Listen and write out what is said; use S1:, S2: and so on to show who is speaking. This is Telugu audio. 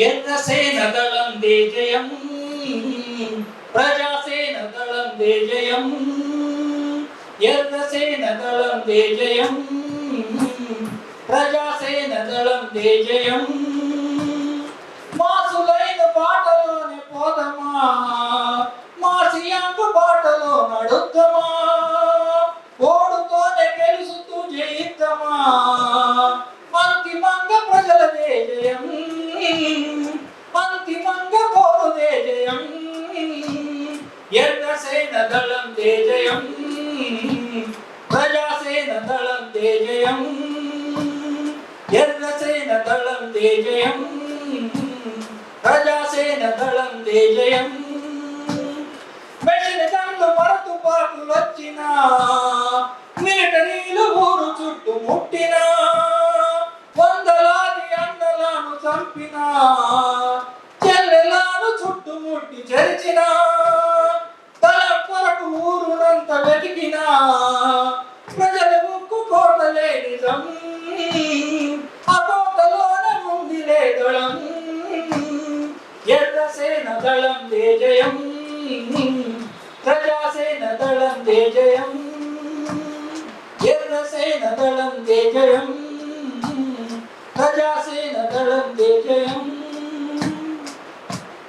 S1: ఎర్రసేన దళం దే జయం. ప్రజాసేన దళం దే జయం. ఎర్రసేన దళం దే జయం. ప్రజాసేన దళం దే జయం. మాసులైన పాటలోనే పోదమా? మాసియాంకు పాటలో నడుద్దమా? ఓడుతోనే గెలుస్తూ జయిద్దమా? అంతిమంగా ప్రజలదే జయం. ఎర్రసేన దళం దే జయం ప్రజాసేన దళం దే జయం ఎర్రసేన దళం దే జయం ప్రజాసేన దళం దే జయం మెషిన కళ్ళు మరతు పాటులు వచ్చినా మిలిటరీలు ఊరు చుట్టూ ముట్టినా వందలాది అన్నలను చంపినా కోటలే నిజం. ఆ దళం. ఎర్రసేన దళం దే జయం. ప్రజాసేన దళం దే జయం. ఎర్రసేన దళం దే జయం. ప్రజాసేన దళం దే జయం.